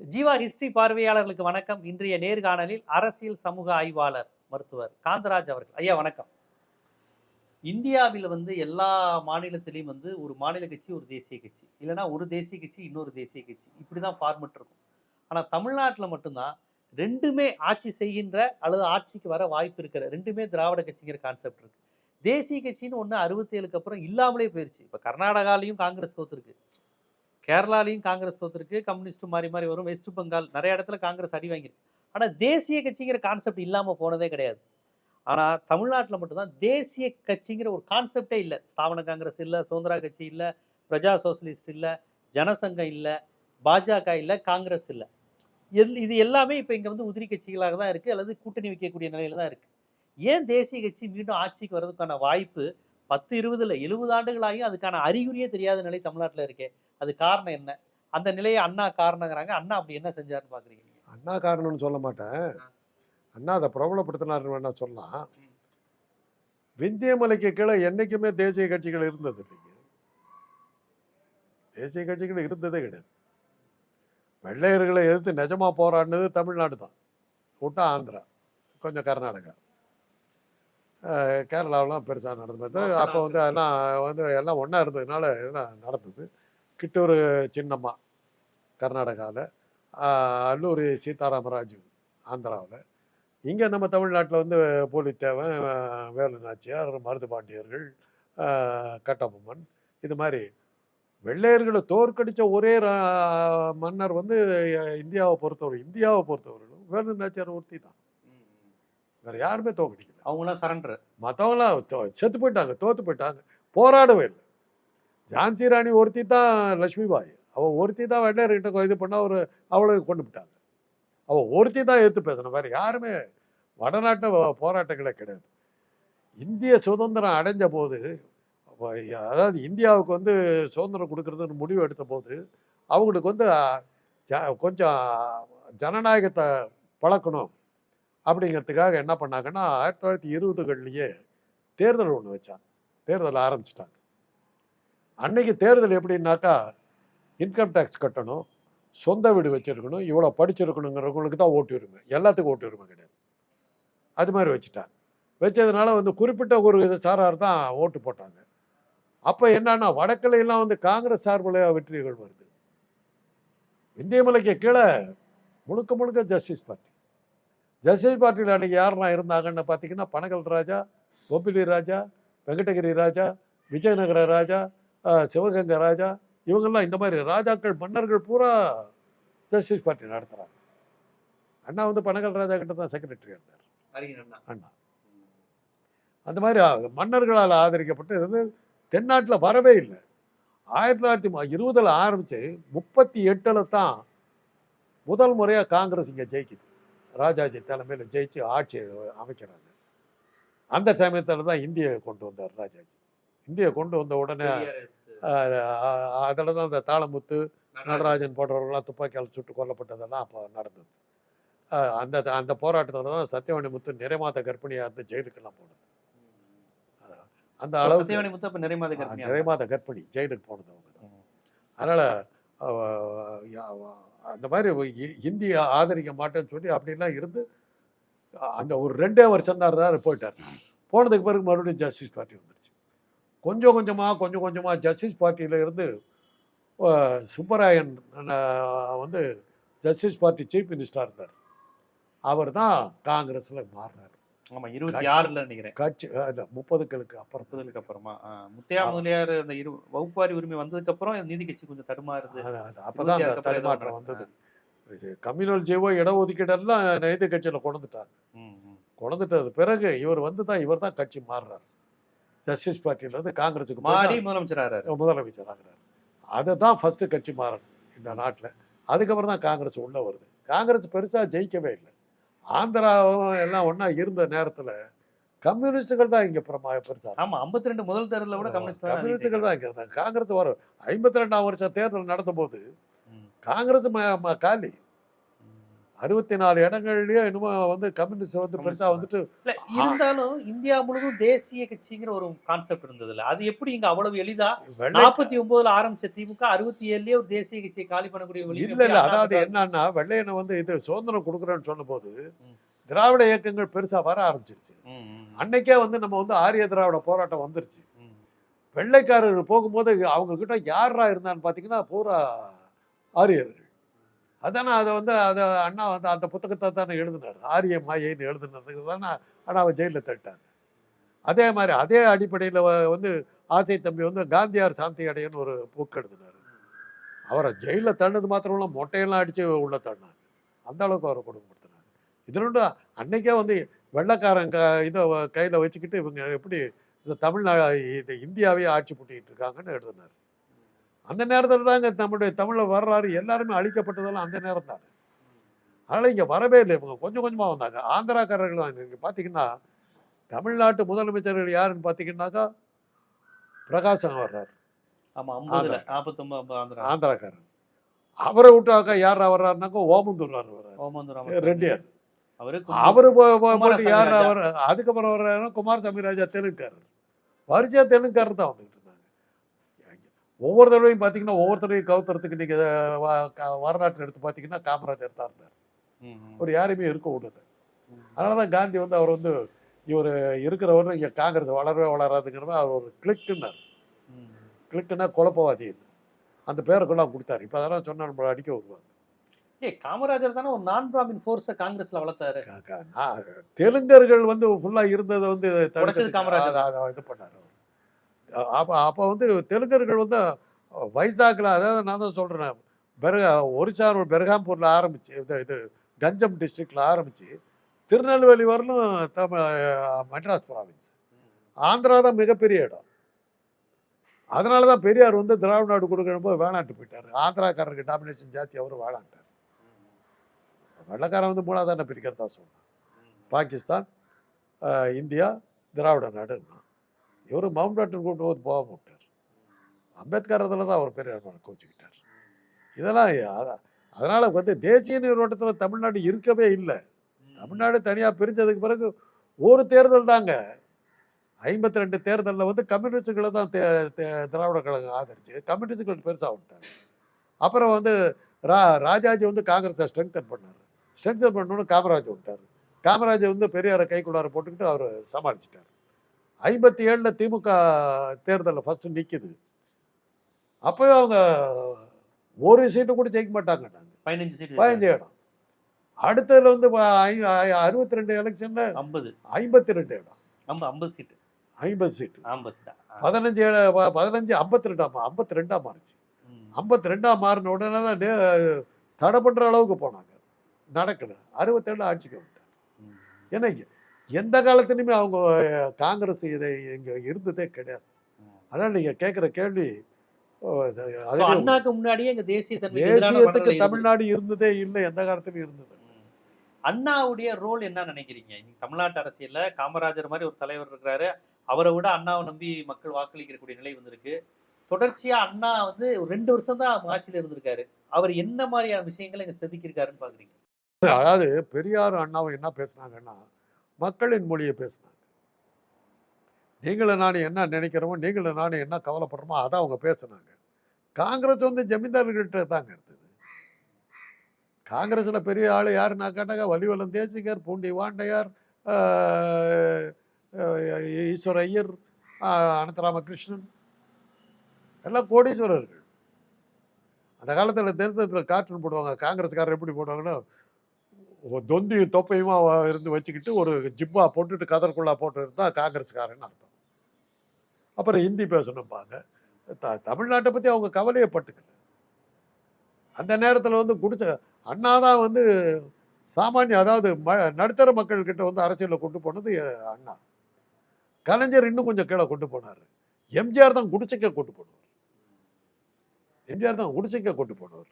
Jeeva history பார்வையாளர்களுக்கு வணக்கம். இன்றைய நேர்காணலில் அரசியல் சமூக ஆய்வாளர் மருத்துவர் காந்தராஜ் அவர்கள். ஐயா வணக்கம். இந்தியாவில் வந்து எல்லா மாநிலத்திலையும் வந்து ஒரு மாநில கட்சி ஒரு தேசிய கட்சி. இல்லைன்னா ஒரு தேசிய கட்சி இன்னொரு தேசிய கட்சி. இப்படி தான் ஃபார்மெட் இருக்கும். ஆனால் தமிழ்நாட்டில் மட்டும்தான் ரெண்டுமே ஆட்சி செய்கின்ற அல்லது ஆட்சிக்கு வர வாய்ப்பு இருக்கிற ரெண்டுமே திராவிட கட்சிங்கிற கான்செப்ட் இருக்குது தேசிய கட்சின்னு ஒன்று அறுபத்தேழுக்கு அப்புறம் இல்லாமலே போயிடுச்சு இப்போ கர்நாடகாலையும் காங்கிரஸ் தோத்துருக்கு. கேரளாலையும் காங்கிரஸ் தோத்துருக்கு கம்யூனிஸ்ட் மாறி மாறி வரும் வெஸ்ட் பெங்கால் நிறைய இடத்துல காங்கிரஸ் அடி வாங்கியிருக்கு. ஆனால் தேசிய கட்சிங்கிற கான்செப்ட் இல்லாமல் போனதே கிடையாது. ஆனால் தமிழ்நாட்டில் மட்டும்தான் தேசிய கட்சிங்கிற ஒரு கான்செப்டே இல்லை. ஸ்தாபன காங்கிரஸ் இல்லை சுதந்திரா கட்சி இல்லை பிரஜா சோசலிஸ்ட் இல்லை ஜனசங்கம் இல்லை பாஜக இல்லை காங்கிரஸ் இல்லை. எல் இது எல்லாமே இப்போ இங்கே வந்து உதிரி கட்சிகளாக தான் இருக்குது அல்லது கூட்டணி வைக்கக்கூடிய நிலையில் தான் இருக்குது ஏன் தேசிய கட்சி மீண்டும் ஆட்சிக்கு வர்றதுக்கான வாய்ப்பு பத்து இருபதில் எழுபது ஆண்டுகளாகியும் அதுக்கான அறிகுறியே தெரியாத நிலை தமிழ்நாட்டில் இருக்கே. அது காரணம் என்ன? அந்த நிலையை அண்ணா காரணங்கிறாங்க. அண்ணா அப்படி என்ன செஞ்சாருன்னு பார்க்குறீங்க நீங்க? அண்ணா காரணம்னு சொல்ல மாட்டேன். அண்ணா அதை பிரபலப்படுத்தினாருன்னு வேணா சொல்லலாம். விந்தியமலைக்கு கீழே என்னைக்குமே தேசிய கட்சிகள் இருந்தது இல்லைங்க. தேசிய கட்சிகள் இருந்ததே கிடையாது. வெள்ளையர்களை எதிர்த்து நிஜமா போராடினது தமிழ்நாடு தான். விட்டா ஆந்திரா கொஞ்சம் கர்நாடகா. கேரளாவெலாம் பெருசாக நடந்தது. அப்போ வந்து எல்லாம் வந்து எல்லாம் ஒன்றா இருந்ததுனால எல்லாம் நடந்தது. கிட்டூர் சின்னம்மா கர்நாடகாவில் அல்லூரி சீதாராமராஜு ஆந்திராவில். இங்கே நம்ம தமிழ்நாட்டில் வந்து பூலித்தேவன் வேலு நாச்சியார் மருது பாண்டியர்கள் கட்டபொம்மன் இது மாதிரி வெள்ளையர்களை தோற்கடித்த ஒரே மன்னர் வந்து இந்தியாவை பொறுத்தவரை இந்தியாவை பொறுத்தவரையிலும் வேலு நாச்சியார் ஒருத்தி தான். வேற யாருமே தோற்கடிக்கல. அவங்களாம் சரண்டர் மற்றவங்களாம் செத்து போயிட்டாங்க தோத்து போயிட்டாங்க போராடவே இல்லை. ஜான்சி ராணி ஒருத்தி தான் லட்சுமி பாய். அவள் ஒருத்தி தான் வெள்ளையர்கிட்ட இது பண்ணா ஒரு அவளை கொண்டு விட்டாங்க. அவள் ஒருத்தி தான் எடுத்து பேசணும். வேறு யாருமே வடநாட்டு போராட்டங்களே கிடையாது. இந்திய சுதந்திரம் அடைஞ்ச போது அதாவது இந்தியாவுக்கு வந்து சுதந்திரம் கொடுக்குறதுன்னு முடிவு எடுத்த போது அவங்களுக்கு வந்து ஜ- கொஞ்சம் ஜனநாயகத்தை பழக்கணும் அப்படிங்கிறதுக்காக என்ன பண்ணாங்கன்னா ஆயிரத்தி தொள்ளாயிரத்தி இருபதுகள்லேயே தேர்தல் ஒன்று வச்சாங்க. தேர்தல் ஆரம்பிச்சிட்டாங்க. அன்னைக்கு தேர்தல் எப்படின்னாக்கா இன்கம் டேக்ஸ் கட்டணும் சொந்த வீடு வச்சுருக்கணும் இவ்வளோ படிச்சிருக்கணுங்கிறவங்களுக்கு தான் ஓட்டு உரிமை. எல்லாத்துக்கும் ஓட்டு உரிமை கிடையாது. அது மாதிரி வச்சுட்டாங்க. வச்சதுனால வந்து குறிப்பிட்ட ஒரு இது சாரார் தான் ஓட்டு போட்டாங்க. அப்போ என்னன்னா வடக்குல வந்து காங்கிரஸ் சார்பில் வெற்றிகள் வருது. இந்தியமலைக்கு கீழே முழுக்க முழுக்க ஜஸ்டிஸ் பார்ட்டி. ஜஸ்டிஸ் பார்ட்டியில் அன்றைக்கி யாரெல்லாம் இருந்தாங்கன்னு பார்த்தீங்கன்னா பனகல் ராஜா கோபிலி ராஜா வெங்கடகிரி ராஜா விஜயநகர ராஜா சிவகங்கை ராஜா இவங்கெல்லாம் இந்த மாதிரி ராஜாக்கள் மன்னர்கள் பூரா ஜஸ்டிஸ் பார்ட்டி நடத்துகிறாங்க அண்ணா வந்து பனகல் ராஜா கிட்ட தான் செக்ரட்டரி இருந்தார். அண்ணா. அந்த மாதிரி மன்னர்களால் ஆதரிக்கப்பட்டு இது வந்து தென்னாட்டில் வரவே இல்லை. ஆயிரத்தி தொள்ளாயிரத்தி இருபதுல ஆரம்பித்து முப்பத்தி எட்டில் தான் முதல் முறையாக காங்கிரஸ் இங்கே ஜெயிக்குது. ராஜாஜி தலைமையில் ஜெயிச்சு ஆட்சி அமைக்கிறாங்க. அந்த சமயத்தில் தான் இந்தியை கொண்டு வந்தார் ராஜாஜி. இந்தியை கொண்டு வந்த உடனே அதில் தான் இந்த தாளமுத்து நடராஜன். போன்றவர்கள்லாம் துப்பாக்கியால் சுட்டு கொல்லப்பட்டதெல்லாம் அப்போ நடந்தது. அந்த அந்த போராட்டத்தில் தான் சத்தியவாணி முத்து நிறைமாத கர்ப்பிணியாக இருந்து ஜெயிலுக்கெல்லாம் போனது. அந்த சத்தியவாணி முத்து அப்ப நிறைமாத அஹ், கர்ப்பிணியா? நிறைமாத கர்ப்பிணி ஜெயிலுக்கு போனது அவங்க தான். அதனால் அந்த மாதிரி இந்திய ஆதரிக்க மாட்டேன்னு சொல்லி அப்படிலாம் இருந்து அந்த ஒரு ரெண்டே வருஷம் தான் இருந்தார் போயிட்டார். போனதுக்கு பிறகு மறுபடியும் ஜஸ்டிஸ் பார்ட்டி வந்துருச்சு. கொஞ்சம் கொஞ்சமாக கொஞ்சம் கொஞ்சமாக ஜஸ்டிஸ் பார்ட்டியில இருந்து சுப்பராயன் வந்து ஜஸ்டிஸ் பார்ட்டி சீஃப் மினிஸ்டராக இருந்தார். அவர் தான் காங்கிரஸில் மாறினார். ஆமா இருபத்தி. ஆறுல நினைக்கிறேன். கட்சி அஹ், முப்பதுகளுக்கு அப்புறம். முப்பதுக்கு அப்புறமா முத்தையா முதலியார் அந்த இரு வகுப்பாரி உரிமை வந்ததுக்கு அப்புறம் நீதி கட்சி கொஞ்சம் தடுமாறுது. அது அப்பதான் அந்த தடுமாற்றம் வந்தது. கம்யூனல் ஜீவோ இடஒதுக்கீடெல்லாம் நெய்து கட்சியில் கொண்டுட்டாங்க. கொண்டுட்டது பிறகு இவர் வந்து தான் இவர் தான் கட்சி மாறுறாரு. ஜஸ்டிஸ் பார்ட்டியில இருந்து காங்கிரஸுக்கு மாறி தான் முதலமைச்சர் ஆறாரு முதலமைச்சர் ஆகிறார். அதை தான் ஃபர்ஸ்ட் கட்சி மாறணும் இந்த நாட்டில். அதுக்கப்புறம் தான் காங்கிரஸ் உள்ள வருது. காங்கிரஸ் பெருசா ஜெயிக்கவே இல்லை. ஆந்திராவும் எல்லாம் ஒண்ணா இருந்த நேரத்துல கம்யூனிஸ்டுகள் தான் இங்க பிரமா பெருசா ஆமா 52 ரெண்டு முதல் தேர்தலில் கூட கம்யூனிஸ்ட் கம்யூனிஸ்டுகள் தான் இங்க இருந்தாங்க. காங்கிரஸ் வரும் ஐம்பத்தி ரெண்டாம் வருஷம் தேர்தல் நடந்த போது காங்கிரஸ் காலி. அறுபத்தி நாலு இடங்கள்லயே என்னமோ வந்து கம்யூனிஸ்ட் வந்து பெருசா வந்துட்டு இல்ல இருந்தாலும் இந்தியா முழுவதும் தேசிய கட்சிங்கிற ஒரு கான்செப்ட் இருந்ததுல அது எப்படி இங்க அவ்வளவு எளிதா நாற்பத்தி ஒன்பதுல ஆரம்பிச்ச திமுக அறுபத்தி ஏழுலயே ஒரு தேசிய கட்சியை காலி பண்ணக்கூடிய இல்ல இல்ல அதாவது? என்னன்னா வெள்ளையனை வந்து இது சுதந்திரம் கொடுக்குறேன்னு சொன்னபோது ம். திராவிட இயக்கங்கள் பெருசா வர ஆரம்பிச்சிருச்சு அன்னைக்கே வந்து நம்ம வந்து ஆரிய திராவிட போராட்டம் வந்துருச்சு. வெள்ளைக்காரர்கள் போகும்போது அவங்க கிட்ட யாரா இருந்தான்னு பாத்தீங்கன்னா பூரா ஆரியர்கள் அதானே அதை வந்து அதை அண்ணா வந்து அந்த புத்தகத்தை தானே எழுதினார். ஆரிய மாயைன்னு எழுதுனதுக்கு தானே அண்ணாவை ஜெயிலில் தட்டாங்க அதே மாதிரி அதே அடிப்படையில் வந்து ஆசை தம்பி வந்து காந்தியார் சாந்தி அடையன்னு ஒரு புக் எழுதினார். அவரை ஜெயிலில் தண்டது மாத்திரம் இல்லை மொட்டையெல்லாம் அடித்து உள்ளே தள்ளினாங்க. அந்த அளவுக்கு அவரை கொடுமைப்படுத்தினாங்க. இது ரெண்டு அன்னைக்கே வந்து வெள்ளைக்காரன் க இதை கையில் வச்சுக்கிட்டு இவங்க எப்படி இந்த தமிழ்நாடு இது இந்தியாவே ஆட்சி புட்டிக்கிட்டு இருக்காங்கன்னு எழுதினார். அந்த நேரத்தில் தாங்க நம்முடைய தமிழில் வரலாறு எல்லாருமே அழிக்கப்பட்டதெல்லாம் அந்த நேரம் தானே அதனால் இங்கே வரவே இல்லை இவங்க. கொஞ்சம் கொஞ்சமாக வந்தாங்க. ஆந்திராக்காரர்கள் தான் இங்கே பார்த்தீங்கன்னா தமிழ்நாட்டு முதலமைச்சர்கள் யாருன்னு பார்த்தீங்கன்னாக்கா பிரகாசம் வர்றார். ஆந்திராக்காரர். அவரை விட்டாக்கா யாரா வர்றாருனாக்கா ஓமந்தூர்வார் வர்றார். ரெட்டியார். அவரு போட்டு யார். அவர் அதுக்கப்புறம் வர்றாருன்னா குமாரசாமி ராஜா தெலுங்குக்காரர். வரிசையா தெலுங்குக்காரர் தான் வந்துட்டு ஒவ்வொரு தடவையும் பார்த்தீங்கன்னா ஒவ்வொரு தடவையும் கவுத்துறதுக்கு நீங்க வ- க- வரலாற்று எடுத்து பார்த்தீங்கன்னா காமராஜர் தான் இருந்தார். ஒரு யாரையுமே இருக்க விடல ம். அதனால தான் காந்தி வந்து அவர் வந்து இவர் இருக்கிறவர் இங்கே காங்கிரஸ் வளரவே வளராதுங்கிற மாதிரி அவர் ஒரு கிளிக்குன்னார். கிளிக்குன்னா குழப்பவாதி அந்த பேருக்கெல்லாம் கொடுத்தாரு இப்போ அதெல்லாம் சொன்னா நம்மளை அடிக்க வருவாங்க ஏய் காமராஜர் தானே ஒரு நான் பிராமின் ஃபோர்ஸை காங்கிரஸ்ல வளர்த்தாரு தெலுங்கர்கள் வந்து ஃபுல்லா இருந்ததை வந்து காமராஜர். இது பண்ணாரு அப்போ அப்போ வந்து தெலுங்கர்கள் வந்து வைசாக்கில் அதாவது நான் தான் சொல்கிறேன் பெருகா ஒரிசா பெருகாம்பூரில் ஆரம்பிச்சு இது இது கஞ்சம் டிஸ்ட்ரிக்டில் ஆரம்பிச்சு திருநெல்வேலி வரலும் தமிழ் மெட்ராஸ் ப்ராவின்ஸ் ஆந்திரா தான் மிகப்பெரிய இடம். அதனால தான் பெரியார் வந்து திராவிட நாடு கொடுக்கணும் போது வேணான்ட்டு போயிட்டார். ஆந்திராக்காரருக்கு டாமினேஷன் ஜாஸ்தி அவரும் வேணான்ட்டார் வெள்ளக்காரன் வந்து மூணாவது பிரிக்கிறதா சொன்னான். பாகிஸ்தான் இந்தியா திராவிட நாடுன்னா. இவர் மவுண்ட் பேட்டன் கூட்டு போது போக விட்டார். அம்பேத்கர் அதில் தான் அவர் பெரிய கோச்சிக்கிட்டார். இதெல்லாம் அதனால் வந்து தேசிய நீரோட்டத்தில் தமிழ்நாடு இருக்கவே இல்லை. தமிழ்நாடு தனியாக பிரிஞ்சதுக்கு பிறகு ஒரு தேர்தல் தாங்க. ஐம்பத்தி ரெண்டு தேர்தலில் வந்து கம்யூனிஸ்டுகளை தான் தே தே- திராவிட கழகம் ஆதரிச்சு கம்யூனிஸ்டுகள் பெருசாக விட்டாங்க. அப்புறம் வந்து ரா ராஜாஜி வந்து காங்கிரஸை ஸ்ட்ரென்தன் பண்ணார். ஸ்ட்ரென்தன் பண்ணோன்னு காமராஜ் விட்டார். காமராஜ் வந்து பெரியாரை கைக்குள்ளார போட்டுக்கிட்டு அவர் சமாளிச்சிட்டார். ஐம்பத்தி ஏழில் திமுக தேர்தலில் ஃபஸ்ட்டு நிற்கிது அப்போயும் அவங்க ஒரு சீட்டு கூட ஜெயிக்க மாட்டாங்கன்னாங்க பதினஞ்சு சீட் பதினஞ்சு இடம். அடுத்ததுல வந்து அறுபத்தி ரெண்டு எலெக்ஷன்ல ஐம்பது. ஐம்பத்தி ரெண்டு இடம். ஐம்பது சீட்டு ஐம்பது சீட்டு ஐம்பது சீட்டா. பதினஞ்சு பதினஞ்சு ஐம்பத்தி ரெண்டாம் ஐம்பத்தி ரெண்டா மாறுச்சு. ஐம்பத்தி ரெண்டாம் மாறின உடனே தான் தடை பண்ற அளவுக்கு போனாங்க. நடக்கல. அறுபத்தேழு ஆட்சிக்கு வந்துட்டாங்க. ம். எந்த காலத்துலையுமே அவங்க காங்கிரஸ் இதை இங்க இருந்ததே கிடையாது ம். அதனால நீங்க கேட்குற கேள்வி முன்னாடியே தேசியத்துக்கு. தமிழ்நாடு இருந்ததே இல்லை எந்த காலத்துலயும் இருந்தது. அண்ணாவுடைய ரோல் என்ன நினைக்கிறீங்க தமிழ்நாட்டு அரசியல்ல காமராஜர் மாதிரி ஒரு தலைவர் இருக்கிறாரு அவரை விட அண்ணாவை நம்பி மக்கள் வாக்களிக்கக்கூடிய நிலை வந்திருக்கு தொடர்ச்சியா அண்ணா வந்து ரெண்டு வருஷம் தான் ஆட்சியில இருந்திருக்காரு அவர் என்ன மாதிரியான விஷயங்களை இங்க செதுக்கியிருக்காருன்னு பாக்குறீங்க அதாவது பெரியார் அண்ணாவும் என்ன பேசுனாங்கன்னா மக்களின் மொழியை பேசுனாங்க நீங்களும் நானும் என்ன நினைக்கிறோமோ நீங்களும் நானும் என்ன கவலைப்படுறோமோ அதான் அவங்க பேசுனாங்க. காங்கிரஸ் வந்து ஜமீன்தார்கள்ட்ட தாங்க இருந்தது. காங்கிரஸில் பெரிய ஆள் யாருன்னா கேட்டாங்க வலிவலம் தேசிகர் பூண்டி வாண்டையார் ஆஹ், ஈஸ்வர ஐயர் ஆஹ், அனந்தராமகிருஷ்ணன். எல்லாம் கோடீஸ்வரர்கள். அந்த காலத்தில் தேர்தலில் கார்ட்டூன் போடுவாங்க. காங்கிரஸ்காரர் எப்படி போடுவாங்கன்னா தொந்தியும் தொப்பையுமா வ- இருந்து வச்சுக்கிட்டு ஒரு ஜிப்பா போட்டுட்டு கதற்குள்ளா போட்டு இருந்தால் காங்கிரஸ்காரன்னு அர்த்தம். அப்புறம் ஹிந்தி பேசணும்பாங்க. த தமிழ்நாட்டை பற்றி அவங்க கவலையே பட்டுக்கல. அந்த நேரத்தில் வந்து குடிச்ச அண்ணா தான் வந்து சாமானிய அதாவது ம நடுத்தர மக்கள்கிட்ட வந்து அரசியலில் கொண்டு போனது அண்ணா. கலைஞர் இன்னும் கொஞ்சம் கீழே கொண்டு போனார். எம்ஜிஆர் தான் குடிச்சைக்க கொண்டு போனவர். எம்ஜிஆர் தான் குடிச்சைக்க கொண்டு போனவர்.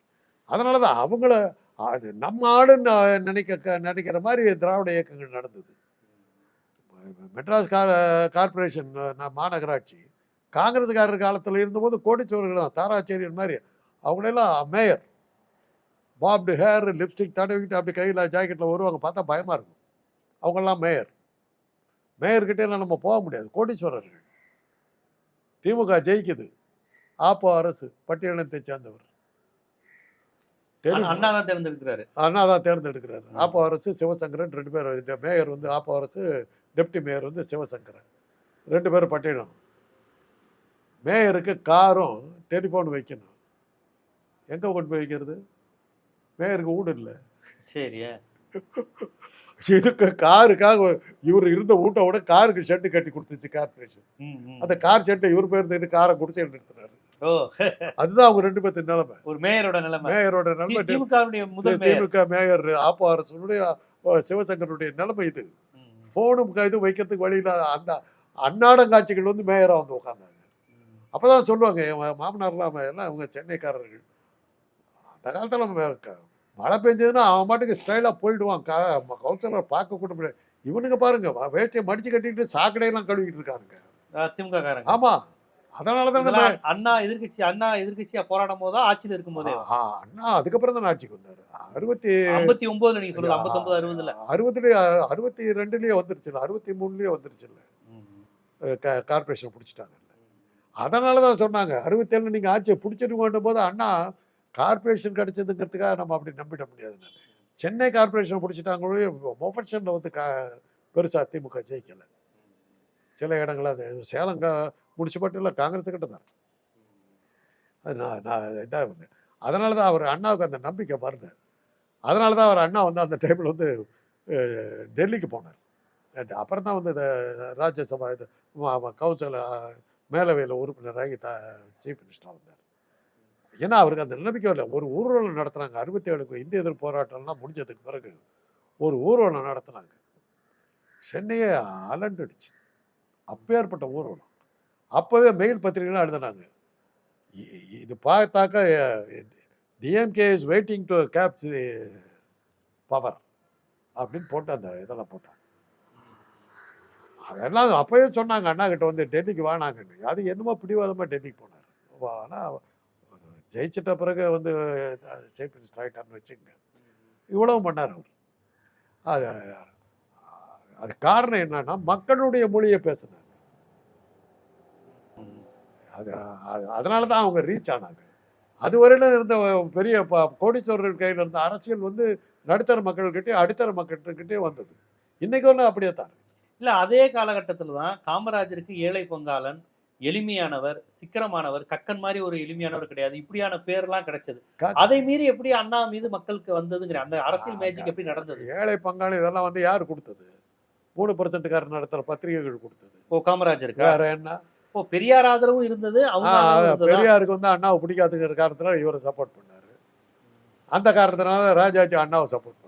அதனால தான் அவங்கள அது நம்ம ஆளுன்னு நினைக்க நினைக்கிற மாதிரி திராவிட இயக்கங்கள் நடந்தது. மெட்ராஸ் கார் கார்பரேஷன் மாநகராட்சி காங்கிரஸ்காரர் காலத்தில் இருந்தபோது கோடிச்சோர்கள் தான் தாராச்சேரியன் மாதிரி. அவங்களெல்லாம் மேயர். பாப்டு ஹேர் லிப்ஸ்டிக் தடவிக்கிட்டு அப்படி கையில் ஜாக்கெட்டில் வருவாங்க பார்த்தா பயமாக இருக்கும். அவங்கெல்லாம் மேயர். மேயர்கிட்டே நம்ம போக முடியாது கோடீஸ்வரர்கள். திமுக ஜெயிக்குது. ஆப்போ அரசு பட்டியலத்தை சேர்ந்தவர். அண்ணா- தான் தேர்ந்தெடுக்கிறாரு. அண்ணா தான் தேர்ந்தெடுக்கிறாரு. ஆப்போ அரசு சிவசங்கரன் ரெண்டு பேர் மேயர் வந்து ஆப்போ அரசு டெப்டி மேயர் வந்து சிவசங்கரன். ரெண்டு பேரும் பட்டியலம். மேயருக்கு காரும் டெலிஃபோன் வைக்கணும். எங்கே கொண்டு போய் வைக்கிறது? மேயருக்கு வீடு இல்லை. சரி இதுக்கு காருக்காக இவர் இருந்த வீட்டை விட காருக்கு ஷெட்டு கட்டி கொடுத்துச்சு கார்பரேஷன். அந்த கார் ஷெட்டை இவர் பேர் காரை குடிச்சு எடுத்துறாரு ஓ அதுதான் அவங்க ரெண்டு பேர்த்து நிலைமை. ஒரு மேயரோட நிலைமை. மேயரோட நிலைமை திமுக மேயர் ஆப்போ அரசுடைய சிவசங்கருடைய நிலைமை இது. ம், ஃபோனும் இது வைக்கிறதுக்கு வழியில் அந்த அன்னாடங்காட்சிகள் வந்து மேயராக வந்து உட்காந்தாங்க அப்பதான் சொல்லுவாங்க என் மாமனார்லாம் எல்லாம் இவங்க சென்னைக்காரர்கள். அந்த காலத்தில் மழை பெஞ்சதுன்னா அவன் பாட்டுக்கு ஸ்டைலாக போயிடுவான். கா கவுன்சிலர் பார்க்க கூட முடியாது. இவனுங்க பாருங்க வ- வேஷ்டியை மடிச்சு கட்டிட்டு சாக்கடையெல்லாம் கழுவிட்டு இருக்கானுங்க. திமுக காரங்க ஆமா. அதனால தான் அண்ணா எதிர்க்கட்சி அண்ணா எதிர்க்கட்சியா போராடும் போதா ஆட்சியில் இருக்கும் போதே அண்ணா அதுக்கப்புறம் தான் ஆட்சிக்கு வந்தாரு. அறுபத்தி ஐம்பத்தி ஒன்பதுல நீங்க சொல்லுங்க ஐம்பத்தி ஒன்பது அறுபதுல. அறுபதுலயே அறுபத்தி ரெண்டுலயே வந்துருச்சுல்ல அறுபத்தி மூணுலயே வந்துருச்சுல்ல. க- கார்ப்பரேஷன் பிடிச்சிட்டாங்கல்ல அதனால தான் சொன்னாங்க அறுபத்தேழு நீங்கள் ஆட்சியை பிடிச்சிருக்கோன்ற போது அண்ணா கார்ப்பரேஷன் கிடைச்சதுங்கிறதுக்காக நம்ம அப்படி நம்பிட முடியாது சென்னை கார்ப்பரேஷன் பிடிச்சிட்டாங்களே மொஃபஷனில் வந்து கா பெருசாக திமுக ஜெயிக்கலை. சில இடங்கள் அது சேலம் கா இல்லை காங்கிரஸ் கிட்ட தான். அது நான் நான் இதாக அதனால தான் அவர் அண்ணாவுக்கு அந்த நம்பிக்கை பாருங்க அதனால தான் அவர் அண்ணா வந்து அந்த டைமில் வந்து டெல்லிக்கு போனார். அப்புறம் தான் வந்து இந்த ராஜ்யசபா இது கவுன்சில் மேலவையில் உறுப்பினராகி த சீஃப் மினிஸ்டராக வந்தார். ஏன்னா அவருக்கு அந்த நம்பிக்கை இல்லை ஒரு ஊர்வலம் நடத்துனாங்க அறுபத்தி ஏழுக்கு இந்திய எதிர்ப்பு போராட்டம்லாம் முடிஞ்சதுக்கு பிறகு ஒரு ஊர்வலம் நடத்துனாங்க. சென்னையே அலண்டுடுச்சு. அப்பேற்பட்ட ஊர்வலம். அப்போவே மெயில் பத்திரிகைலாம் எழுதினாங்க. இது பார்த்தாக்கா DMK is waiting to capture power அப்படின்னு போட்டு அந்த இதெல்லாம் போட்டாங்க. அதெல்லாம் அப்போயே சொன்னாங்க அண்ணா கிட்ட வந்து டெல்லிக்கு வானாங்கன்னு அது என்னமோ பிடிவாதமாக டெல்லிக்கு போனார். ஆனால் ஜெயிச்சிட்ட பிறகு வந்து சீஃப் மினிஸ்டர் ஆகிட்டார்னு வச்சுக்கோங்க. இவ்வளவு பண்ணார் அவர். அது அது காரணம் என்னன்னா மக்களுடைய மொழியை பேசினாங்க அது அது- அதனால தான் அவங்க ரீச் ஆனாங்க. அது வரையிலும் இருந்த பெரிய கோடீஸ்வரர்கள் கையில் இருந்த அரசியல் வந்து நடுத்தர மக்கள்கிட்டே அடித்தர மக்கள்கிட்டே வந்தது. இன்னைக்கு ஒன்று அப்படியே தான் இல்ல அதே காலகட்டத்துல தான் காமராஜருக்கு ஏழை பொங்காளன் எளிமையானவர் சிக்கனமானவர் கக்கன் மாதிரி ஒரு எளிமையானவர் கிடையாது. இப்படியான பேர்லாம் கிடைச்சது. அதை மீறி எப்படி அண்ணா மீது மக்களுக்கு வந்ததுங்கிற அந்த அரசியல் மேஜிக் எப்படி நடந்தது? ஏழை பங்காளி இதெல்லாம் வந்து யார் கொடுத்தது? மூணு பர்சன்ட்டுக்காரர் நடத்துகிற பத்திரிகைகள் கொடுத்தது. ஓ காமராஜருக்கு? வேற என்ன? ஓ பெரியார் ஆதரவும் இருந்தது? பெரியாருக்கு வந்து அண்ணாவை பிடிக்காதுங்கிற காரணத்தினால இவரை சப்போர்ட் பண்ணாரு. அந்த காரணத்தினால ராஜாஜி அண்ணாவை சப்போர்ட் பண்ணாரு.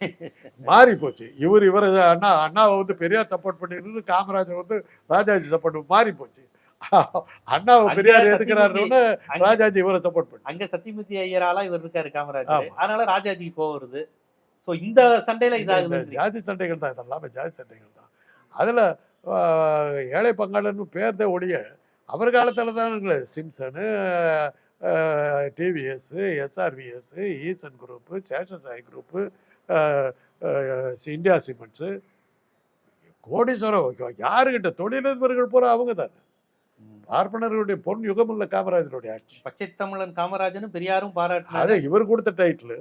மாறி போச்சு. இவர் இவர் அண்ணா அண்ணாவை வந்து பெரியார் சப்போர்ட் பண்ணிட்டு காமராஜர் வந்து ராஜாஜி சப்போர்ட் மாறி போச்சு. அண்ணாவை பெரியார் எதுக்குறாருன்னு ராஜாஜி இவரை சப்போர்ட் பண்ணாரு. அங்க சத்தியமூர்த்தி ஐயரால இவர் இருக்காரு காமராஜர். அதனால ராஜாஜிக்கு வருது. சோ இந்த சண்டையில இதாகுது. ஜாதி சண்டைகள் தான் இதெல்லாமே ஜாதி சண்டைகள் தான். அதில் ஏழை பங்காளர்னு பேர்தே ஒழிய அவர் காலத்தில் தான் Simpson TVS SRVS Easun group Seshasayee group India cements கோடீஸ்வரம் யாருக்கிட்ட தொழிலதிபர்கள் பூரா அவங்க தானே. பார்ப்பனர்களுடைய பொன் யுகமுள்ள காமராஜருடைய ஆட்சி. பச்சை தமிழன் காமராஜனும் பெரியாரும் பாராட்டினாரு. அது இவர் கொடுத்த டைட்டில்.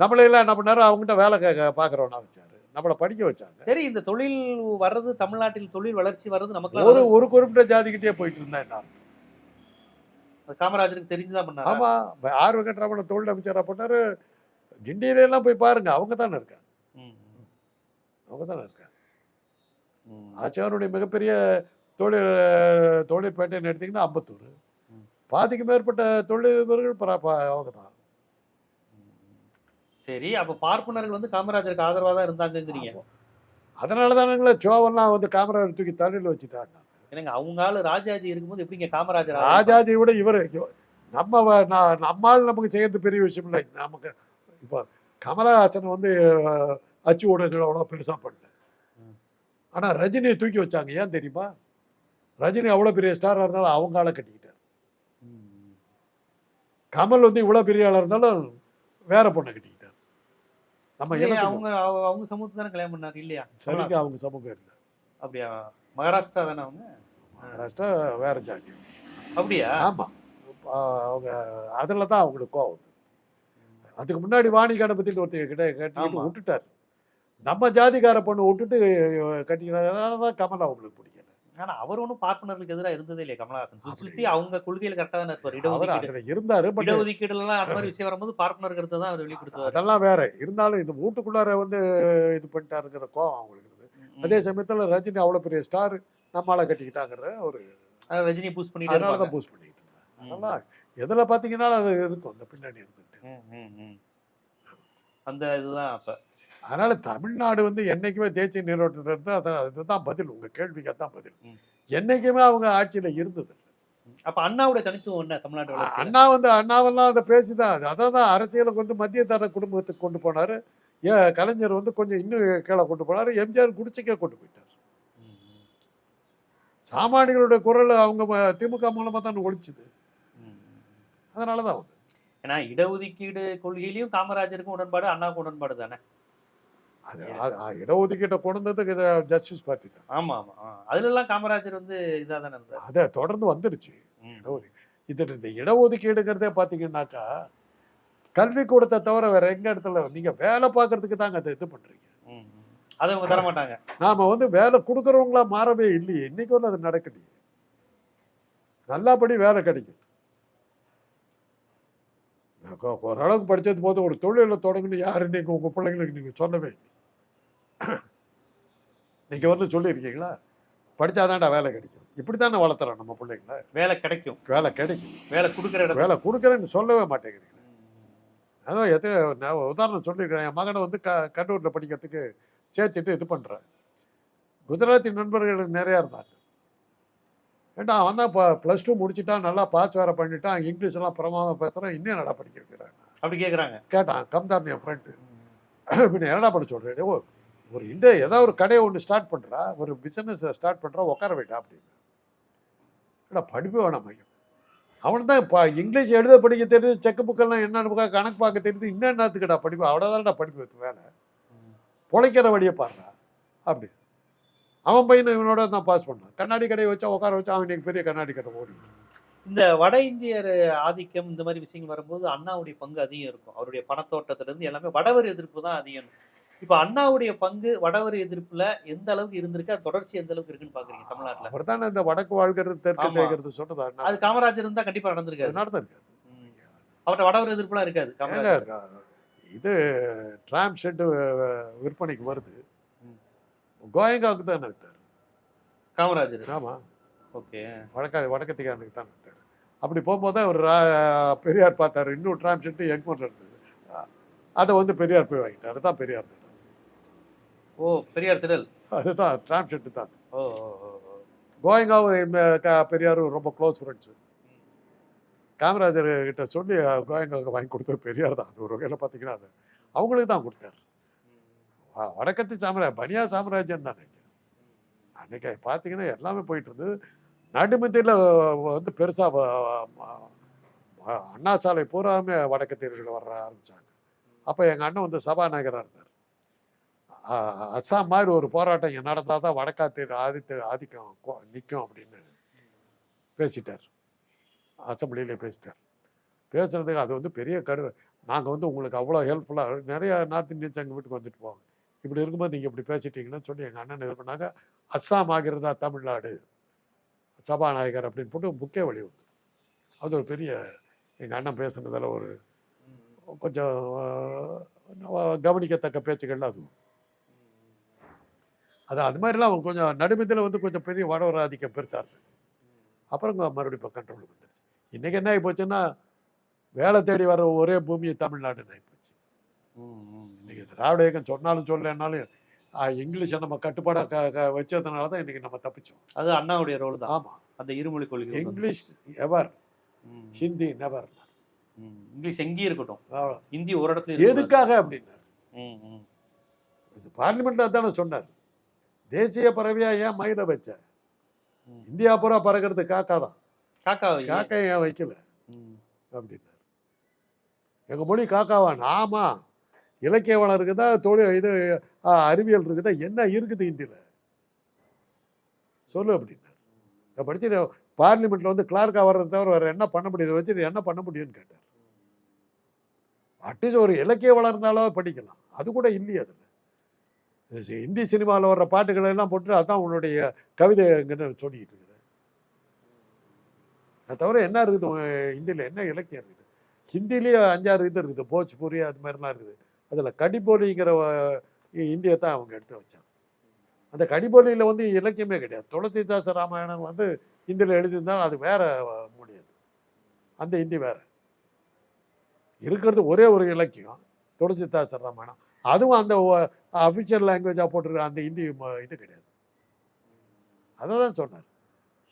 நம்மளையெல்லாம் என்ன பண்ணாரு? அவங்ககிட்ட வேலை பார்க்குறவனா வச்சாரு நம்மளை படிக்க வச்சாங்க. சரி இந்த தொழில் வர்றது தமிழ்நாட்டில் தொழில் வளர்ச்சி வர்றது நமக்கு ஒரு ஒரு குறிப்பிட்ட ஜாதிக்கிட்டே போயிட்டு இருந்தா என்ன? காமராஜருக்கு தெரிஞ்சுதான் பண்ணாரு? ஆமா இப்ப ஆர் வெங்கட்ராமன் தொழில் அமைச்சரா போட்டாரு. எல்லாம் போய் பாருங்க அவங்க தானே இருக்காங்க. அவங்க தானே இருக்காங்க. ஆச்சாரனுடைய மிகப்பெரிய தொழில் தொழிற்பேட்டைன்னு எடுத்தீங்கன்னா அம்பத்தூர். பாதிக்கு மேற்பட்ட தொழிலதிபர்கள் அவங்க தான் சரி அப்ப பார்ப்பனர்கள் வந்து காமராஜருக்கு ஆதரவா தான் இருந்தாங்கங்கிறீங்க. அதனால தானுங்களே சோவெல்லாம் வந்து காமராஜர் தூக்கி தண்ணியில் வச்சுட்டாங்க. என்னங்க அவங்க ஆளு ராஜாஜி இருக்கும்போது எப்படிங்க காமராஜர்? ராஜாஜி விட இவர் நம்ம நம்மால் நமக்கு செய்யறது பெரிய விஷயம் இல்லை. நமக்கு இப்போ கமலஹாசன் வந்து அச்சு ஊடகங்கள் அவ்வளோ பெருசாக பண்ணல. ஆனால் ரஜினியை தூக்கி வச்சாங்க. ஏன் தெரியுமா? ரஜினி அவ்வளோ பெரிய ஸ்டாராக இருந்தாலும் அவங்க ஆளை கட்டிக்கிட்டார். கமல் வந்து இவ்வளோ பெரிய ஆளாக இருந்தாலும் வேற பொண்ணை கட்டிக்கிட்டார். நம்ம அவங்க அவங்க- சமூகத்தை தானே கல்யாணம் பண்ணாரு இல்லையா? சரிக்கு அவங்க சமூகம் இல்லை. அப்படியா? மகாராஷ்டிரா தானே அவங்க? மகாராஷ்டிரா வேற ஜாதி. அப்படியா? ஆமா. ஆஹ் அவங்க அதுல தான் அவங்களுக்கு கோவம். அதுக்கு முன்னாடி வாணி கணபதினு ஒருத்தர் கிட்ட ஆமா. விட்டுட்டார். நம்ம ஜாதிக்கார பொண்ணு விட்டுட்டு கட்டிக்கிறதால தான் கமல் அவங்களுக்கு பிடிக்கல ஆனா அவர் ஒன்றும் பார்ப்பனர்களுக்கு எதிராக இருந்ததே இல்லையா கமலஹாசன். சுத்தி அவங்க கொள்கையில கரெக்டா தானே இருப்பார். இடஒதுக்கீடு. இருந்தாரு பட் இடஒதுக்கீடுல எல்லாம் அந்த மாதிரி விஷயம் வரும்போது பார்ப்பனர் கருத்தை தான் அவர் வெளிப்படுத்துவார். அதெல்லாம் வேற. இருந்தாலும் இந்த வீட்டுக்குள்ளார வந்து இது பண்ணிட்டாருங்கிற கோவம் அவங்களுக்கு அதே சமயத்துல ரஜினி அவ்வளவு பெரிய ஸ்டார் நம்மளால கட்டிக்கிட்டாங்கிற ஒரு ரஜினி பூஸ் பண்ணிட்டு அதனால. தான் பூஸ்ட் பண்ணிக்கிட்டு இருந்தாங்க. அதெல்லாம் எதுல பாத்தீங்கன்னா அது இருக்கும். அந்த பின்னாடி இருந்துட்டு. அந்த இதுதான் அப்ப. அதனால தமிழ்நாடு வந்து என்னைக்குமே தேசிய நீரோட்டத்தில் இருந்து அதான் அதுதான் பதில். உங்க கேள்விக்கு அதான் பதில். என்னைக்குமே அவங்க ஆட்சியில இருந்தது அப்ப அண்ணாவுடைய தனித்துவம் என்ன? தமிழ்நாட்டு அண்ணா வந்து அண்ணாவெல்லாம் அதை பேசிதான். அது அதான் தான் அரசியலை கொண்டு மத்திய தர குடும்பத்துக்கு கொண்டு போனாரு. ஏ கலைஞர் வந்து கொஞ்சம் இன்னும் கீழே கொண்டு போனாரு. எம்ஜிஆர் குடிச்சிக்கே கொண்டு போயிட்டார். சாமானியர்களுடைய குரல் அவங்க திமுக மூலமா தான் ஒழிச்சுது. அதனால தான் வந்து. ஏன்னா இடஒதுக்கீடு கொள்கையிலயும் காமராஜருக்கும் உடன்பாடு அண்ணாவுக்கும் உடன்பாடு தானே? அது இடஒதுக்கீட்டை கொண்டு வந்ததுக்கு இது ஜஸ்டிஸ் பார்ட்டி தான். ஆமா ஆமா. ஆ. அதுல எல்லாம் காமராஜர் வந்து இதா தானே இருந்தார். அதை தொடர்ந்து வந்துடுச்சு இடஒதுக்கீடு இது இந்த இடஒதுக்கீடுங்கிறதே பார்த்தீங்கன்னாக்கா கல்விக்கூடத்தை தவிர வேற எங்க இடத்துல நீங்க வேலை பார்க்கறதுக்கு தாங்க அதை இது பண்றீங்க. அதை அவங்க தர மாட்டாங்க நாம வந்து வேலை கொடுக்குறவங்களா மாறவே இல்லையே. இன்னைக்கு வந்து அது நடக்கலையே. நல்லாபடி வேலை கிடைக்கும். ஓரளவுக்கு படிச்சது போது ஒரு தொழிலை தொடங்கணும். யாரு நீங்க உங்க பிள்ளைங்களுக்கு நீங்க சொல்லவே இல்லை. நீங்க வந்து சொல்லியிருக்கீங்களா? படிச்சாதான்டா வேலை கிடைக்கும். இப்படித்தானே வளர்த்துறோம் நம்ம பிள்ளைங்கள? வேலை கிடைக்கும். வேலை கிடைக்கும். வேலை கொடுக்குற இடத்துல. வேலை கொடுக்குறேன்னு சொல்லவே மாட்டேங்கிறீங்க. அதான் எத்தனை நான் உதாரணம் சொல்லியிருக்கிறேன் என் மகனை வந்து க கல்லூரியில் படிக்கிறதுக்கு சேர்த்துட்டு இது பண்ணுறேன் குஜராத்தி நண்பர்கள் நிறையா இருந்தாங்க. ஏண்டா அவன் தான் இப்போ ப்ளஸ் டூ முடிச்சுட்டான் நல்லா பாஸ் வேற பண்ணிட்டான் இங்கிலீஷ் எல்லாம் பிரமாதம் பேசுகிறான் இன்னும் என்னடா படிக்க வைக்கிறாங்க? அப்படி கேக்குறாங்க. கேட்டான் கம்தார் என் ஃப்ரெண்டு இப்போ என்னடா பண்ண சொல்கிறேன் ஓ ஒரு இந்த ஏதாவது ஒரு கடையை ஒன்று ஸ்டார்ட் பண்ணுறா ஒரு பிஸ்னஸ் ஸ்டார்ட் பண்ணுறா உட்கார வைடா அப்படின்னு. ஏடா படிப்பு வேணாம் ஐயோ அவன் தான் இப்போ இங்கிலீஷ் எழுத படிக்க தெரியுது செக் புக்கெல்லாம் என்னன்னு கணக்கு பார்க்க தெரியுது இன்னும் என்னத்துக்குடா படிப்பு? அவ்வளோதான்டா படிப்பு வைத்து வேலை. பொழைக்கிற வழியை பாடுறா அப்படி அவன் பையனை இவனோட தான் பாஸ் பண்ணான். கண்ணாடி கடையை வச்சா உட்கார வச்சா அவன் இன்னைக்கு பெரிய கண்ணாடி கடை ஓடி. இந்த வட இந்தியர் ஆதிக்கம் இந்த மாதிரி விஷயங்கள் வரும்போது அண்ணாவுடைய பங்கு அதிகம் இருக்கும். அவருடைய பணத்தோட்டத்துல இருந்து எல்லாமே வடவர் எதிர்ப்பு தான் அதிகம். இப்ப அண்ணாவுடைய பங்கு வடவர் எதிர்ப்புல எந்த அளவுக்கு இருந்திருக்கு? அது தொடர்ச்சி எந்த அளவுக்கு இருக்குன்னு பாக்குறீங்க தமிழ்நாட்டுல? அவர் தானே இந்த வடக்கு வாழ்கிறது தெற்கு ஆமா. தேய்க்கிறது சொன்னது அது காமராஜர் இருந்தா கண்டிப்பா நடந்திருக்காது. நடந்திருக்கு அவர்கிட்ட வடவர் எதிர்ப்புலாம் இருக்காது காமராஜர். இது ட்ராம் ஷெட்டு விற்பனைக்கு வருது. கோயங்காவுக்கு தான் வித்தாரு. காமராஜர். ஆமா. ஓகே. வடக்கா வடக்கத்திகாரனுக்கு தான் வித்தாரு. அப்படி போகும்போது அவர் பெரியார் பார்த்தாரு. இன்னும் ட்ராம் ஷெட்டு எக்மோர் இருந்தது அதை வந்து பெரியார் போய் வாங்கிட்டாரு. தான் பெரியார். ஓ பெரியார் திடல். அதுதான் ட்ராம் ஷெட்டு தான். ஓ. கோயங்காவும் பெரியாரும் ரொம்ப க்ளோஸ் ஃப்ரெண்ட்ஸு காமராஜர் கிட்ட சொல்லி கோயங்காவுக்கு வாங்கி கொடுத்தது பெரியார் தான். அது ஒரு வகையில் பார்த்தீங்கன்னா அது அவங்களுக்கு தான் கொடுத்தாரு. வடக்கத்து சாம்ராஜ் பனியா சாம்ராஜ்யம் தானே அன்னைக்கு. பார்த்தீங்கன்னா எல்லாமே போயிட்டு இருந்தது. நடுமத்தியில் வந்து பெருசாக அண்ணா சாலை பூராமே வடக்கத்தீர்கள் வர ஆரம்பிச்சாங்க. அப்போ எங்கள் அண்ணன் வந்து சபாநாயகராக இருந்தார். அஸ்ஸாம் மாதிரி ஒரு போராட்டம் இங்கே நடந்தால் தான் வடக்காத்தீர் ஆதித்த ஆதிக்கம் நிற்கும் அப்படின்னு பேசிட்டார். அசம்பிளியில் பேசிட்டார். பேசுறதுக்கு அது வந்து பெரிய கடு நாங்கள் வந்து உங்களுக்கு அவ்வளோ ஹெல்ப்ஃபுல்லாக நிறைய நார்த் இந்தியன்ஸ் எங்கள் வீட்டுக்கு வந்துட்டு போவாங்க. இப்படி இருக்கும்போது நீங்கள் இப்படி பேசிட்டீங்கன்னு சொல்லி எங்கள் அண்ணன் இது பண்ணாங்க. அஸ்ஸாம் ஆகிறதா தமிழ்நாடு சபாநாயகர் அப்படின்னு போட்டு புக்கே வழி வந்து அது ஒரு பெரிய எங்கள் அண்ணன் பேசுனதில் ஒரு கொஞ்சம் கவனிக்கத்தக்க பேச்சுக்கள்லாம் அது. அது அது மாதிரிலாம் அவங்க கொஞ்சம் நடுமத்தில் வந்து கொஞ்சம் பெரிய வடவர் ஆதிக்கம் பெருசாக இருந்தது அப்புறம் மறுபடியும் இப்போ கண்ட்ரோலுக்கு வந்துருச்சு. இன்றைக்கி என்ன ஆகி போச்சுன்னா வேலை தேடி வர ஒரே பூமி தமிழ்நாடுன்னு ஆகி போச்சு. இன்னைக்கு திராவிட இயக்கம் சொன்னாலும் சொல்லலைன்னாலும் ஆஹ், இங்கிலீஷை நம்ம கட்டுப்பாடாக க க வச்சதுனால தான் இன்னைக்கு நம்ம தப்பிச்சோம். அது அண்ணாவுடைய ரோல் தான். ஆமாம் அந்த இருமொழி கொள்கை. English ever Hindi never. English எங்கேயும் இருக்கட்டும். ஹிந்தி ஒரு இடத்துல. எதுக்காக அப்படின்னார். பார்லிமெண்ட்ல தானே சொன்னார். தேசிய பறவையா ஏன் மயிலை வச்ச. இந்தியா பூரா பறக்கிறது காக்கா தான் காக்கா. காக்கா ஏன் வைக்கல. அப்படின்னார். எங்கள் மொழி காக்காவான் ஆமா இலக்கிய வளம் இருக்குதா? தொழில் இது அறிவியல் இருக்குதா? என்ன இருக்குது இந்தியில்? சொல்லு அப்படின்னாரு. நான் படிச்சுட்டு பார்லிமெண்ட்டில் வந்து கிளார்க்காக வர்றதை தவிர வேறு என்ன பண்ண முடியும்? வச்சுட்டு என்ன பண்ண முடியும்னு கேட்டார். அட்லீஸ்ட் ஒரு இலக்கிய வளம் இருந்தாலும் படிக்கலாம். அது கூட இல்லையே அதில். ஹிந்தி சினிமாவில் வர்ற பாட்டுகளை எல்லாம் போட்டு அதான் உன்னுடைய கவிதைங்கன்னு சொல்லிக்கிட்டு இருக்குது அதை தவிர என்ன இருக்குது? ஹிந்தியில் என்ன இலக்கியம் இருக்குது? ஹிந்திலேயே அஞ்சாறு இது இருக்குது. போஜ்பூரி அது மாதிரிலாம் இருக்குது. அதில் கடிபோலிங்கிற அஹ், இந்தியை தான் அவங்க எடுத்து வச்சாங்க. அந்த கடிபோலியில் வந்து இலக்கியமே கிடையாது. துளசிதாச ராமாயணம் வந்து ஹிந்தியில் எழுதியிருந்தாலும் அது வேற முடியாது. அந்த ஹிந்தி வேற. இருக்கிறது ஒரே ஒரு இலக்கியம் துளசிதாச ராமாயணம். அதுவும் அந்த அஃபிஷியல் லாங்குவேஜாக போட்டிருக்கிற அந்த ஹிந்தி இது கிடையாது. அதை தான் சொன்னார்.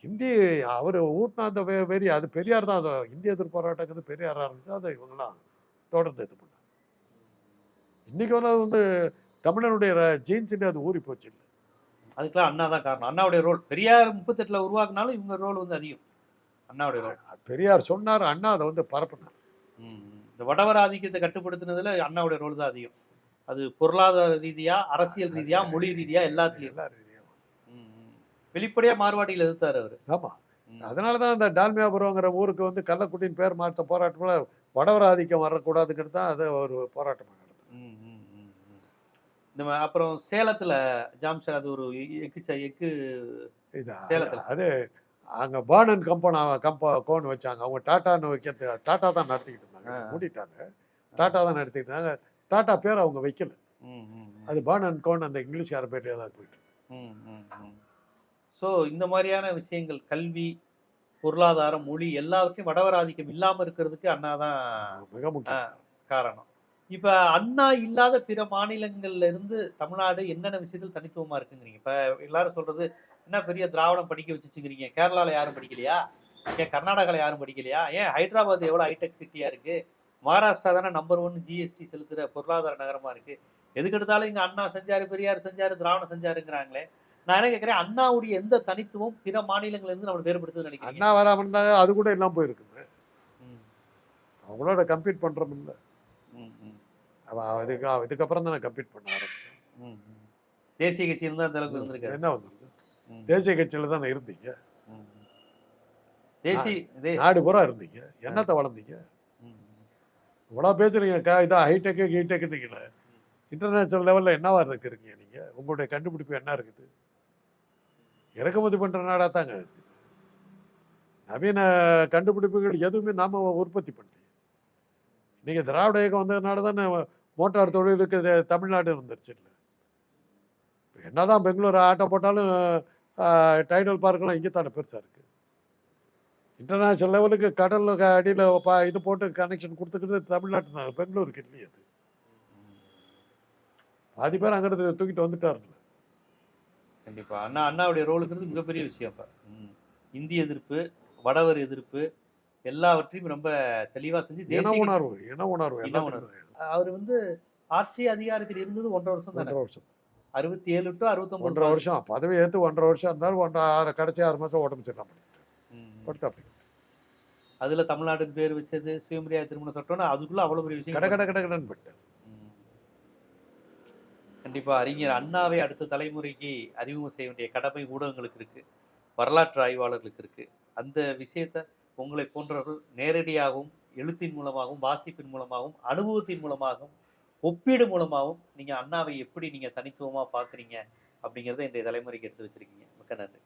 ஹிந்தி அவர் ஊட்டின அந்த வெறி அது பெரியார் தான் அது இந்திய எதிர்ப்பு போராட்டங்கிறது பெரியார் ஆரம்பிச்சு அதை இவங்கெல்லாம் தொடர்ந்து இது பண்ணாங்க. இன்னைக்கு வந்து அது வந்து தமிழனுடைய ஜீன்ஸுன்னு அது ஊறி போச்சு இல்லை. அதுக்கெல்லாம் அண்ணா தான் காரணம். அண்ணாவுடைய ரோல் பெரியார் முப்பத்தெட்டுல உருவாக்குனாலும் இவங்க ரோல் வந்து அதிகம். அண்ணாவுடைய ரோல். பெரியார் சொன்னார் அண்ணா அதை வந்து பரப்புனார். இந்த வடவர் ஆதிக்கத்தை கட்டுப்படுத்தினதுல அண்ணாவுடைய ரோல் தான் அதிகம். அது பொருளாதார ரீதியா அரசியல் ரீதியா மொழி ரீதியா எல்லாத்துலயும் எல்லா ரீதியும். வெளிப்படையா மார்வாடியில் எதிர்த்தாரு அவரு ஆமா ம். அதனால தான் அந்த டால்மியாபுரங்கிற ஊருக்கு வந்து கள்ளக்குட்டியின் பேர் மாற்ற போராட்டம்ல வடவர் ஆதிக்கம் வரக்கூடாதுங்கிறது தான் அதை ஒரு போராட்டமாக நடந்தது ம், ம், ம், ம். இந்த மா- அப்புறம் சேலத்துல ஜாம்சர் அது ஒரு எக்கு எக்கு சேலத்துல. அது அங்கே பேர்னன் கம்பெனி கம்ப கோன் வச்சாங்க அவங்க டாட்டான்னு வைக்கிறது டாட்டா தான் நடத்திக்கிட்டு இருந்தாங்க. மூடிட்டாங்க டாட்டா தான் நடத்திக்கிட்டு இருந்தாங்க டாட்டா பேர் அவங்க வைக்கல. அது பேர்னன் கோன் அந்த இங்கிலீஷ்கார பேர்லேயே தான் போயிட்டு. ஸோ இந்த மாதிரியான விஷயங்கள் கல்வி பொருளாதாரம் மொழி எல்லாவற்றையும் வடவர் ஆதிக்கம் இல்லாம இருக்கிறதுக்கு அண்ணா தான் மிக முக்கியம். காரணம். இப்ப அண்ணா இல்லாத பிற மாநிலங்கள்ல இருந்து தமிழ்நாடு என்னென்ன விஷயத்தில் தனித்துவமா இருக்குங்கிறீங்க? இப்ப எல்லாரும் சொல்றது என்ன பெரிய திராவிடம் படிக்க வச்சுச்சுங்கிறீங்க? கேரளால யாரும் படிக்கலையா? ஏன் கர்நாடகால யாரும் படிக்கலையா? ஏன் ஹைதராபாத் எவ்வளவு ஹைடெக் சிட்டியா இருக்கு? மகாராஷ்டிரா தானே நம்பர் ஒன் ஜிஎஸ்டி செலுத்துற பொருளாதார நகரமா இருக்கு. எதுக்கு எடுத்தாலும் இங்க அண்ணா செஞ்சாரு பெரியார் செஞ்சாரு திராவிடம் செஞ்சாருங்கிறாங்களே. நான் என்ன கேட்கிறேன் அண்ணாவுடைய எந்த தனித்துவம் பிற மாநிலங்கள்ல இருந்து நம்ம வேறுபடுத்துன்னு நினைக்கிறீங்க? அண்ணா வராமல் இருந்தாங்க அது கூட எல்லாம் போயிருக்குங்க ம், அவங்களோட கம்பீட் பண்ணுறோம் இல்லை. ம், ம், அவ இதுக்கு இதுக்கப்புறம் தான் நான் கம்பீட் பண்ண ம். தேசிய கட்சி இருந்தா அந்த அளவுக்கு இருந்திருக்காரு என்ன வந்திருக்கு? தேசிய கட்சியில் தானே இருந்தீங்க. ம். தேசி தே- நாடு பூரா இருந்தீங்க. என்னத்தை வளர்ந்தீங்க? இவ்வளோ பேசுறீங்கக்கா இதான் ஹைடெக்கு ஹைடெக்குன்னீங்களே இன்டர்நேஷ்னல் லெவலில் என்னவா இருக்கிறீங்க நீங்கள் உங்களுடைய கண்டுபிடிப்பு என்ன இருக்குது? இறக்குமதி பண்ணுற நாடாக தாங்க இருக்குது. நவீன கண்டுபிடிப்புகள் எதுவுமே நாம் உற்பத்தி பண்ணல நீங்கள் திராவிட இயக்கம் வந்ததுனால தானே மோட்டார் தொழிலுக்கு தமிழ்நாடு இருந்துருச்சு இல்லை? என்ன தான் பெங்களூர் ஆட்டோ போட்டாலும் டைடல் பார்க்கெல்லாம் இங்கே தானே பெருசாக இருக்குது இன்டர்நேஷனல் லெவலுக்கு கடல் அடியில் பா இது போட்டு கனெக்ஷன் கொடுத்துக்கிட்டு தமிழ்நாட்டு பெங்களூருக்கு இல்லையே அது. பாதி பேர் அங்கிருந்து தூக்கிட்டு வந்துட்டாருல்ல கண்டிப்பா. அண்ணா அண்ணாவுடைய ரோலுங்கிறது மிகப்பெரிய விஷயம் இப்ப. இந்திய எதிர்ப்பு வடவர் எதிர்ப்பு எல்லாவற்றையும் ரொம்ப தெளிவா செஞ்சு இன உணர்வு இன உணர்வு இன எல்லாத்துக்கும் அவர் வந்து ஆட்சி அதிகாரத்தில் இருந்தது ஒன்றரை வருஷம் ஒன்றரை வருஷம். அறுபத்தி ஏழு டு அறுபத்தொன்பது ஒன்றரை வருஷம். பதவி ஏற்று ஒன்றரை வருஷம் இருந்தாலும் ஒன்றரை ஆறு கடைசி ஆறு மாதம் உடம்பு சரியில்லாம ம். அதுல தமிழ்நாட்டுக்கு பேர் வச்சது சுயமரியாதை திருமண சட்டம்னு அதுக்குள்ள அவ்வளவு பெரிய விஷயம் கட கட கட பட்டார் ம். கண்டிப்பா அறிஞர் அண்ணாவை அடுத்த தலைமுறைக்கு அறிமுகம் செய்ய வேண்டிய கடமை ஊடகங்களுக்கு இருக்கு. வரலாற்று ஆய்வாளர்களுக்கு இருக்கு. அந்த விஷயத்த உங்களை போன்றவர்கள் நேரடியாகவும் எழுத்தின் மூலமாகவும் வாசிப்பின் மூலமாகவும் அனுபவத்தின் மூலமாகவும் ஒப்பீடு மூலமாகவும் நீங்க அண்ணாவை எப்படி நீங்க தனித்துவமா பாக்குறீங்க அப்படிங்கறத இன்றைய தலைமுறைக்கு எடுத்து வச்சிருக்கீங்க. மிக்க நன்றி.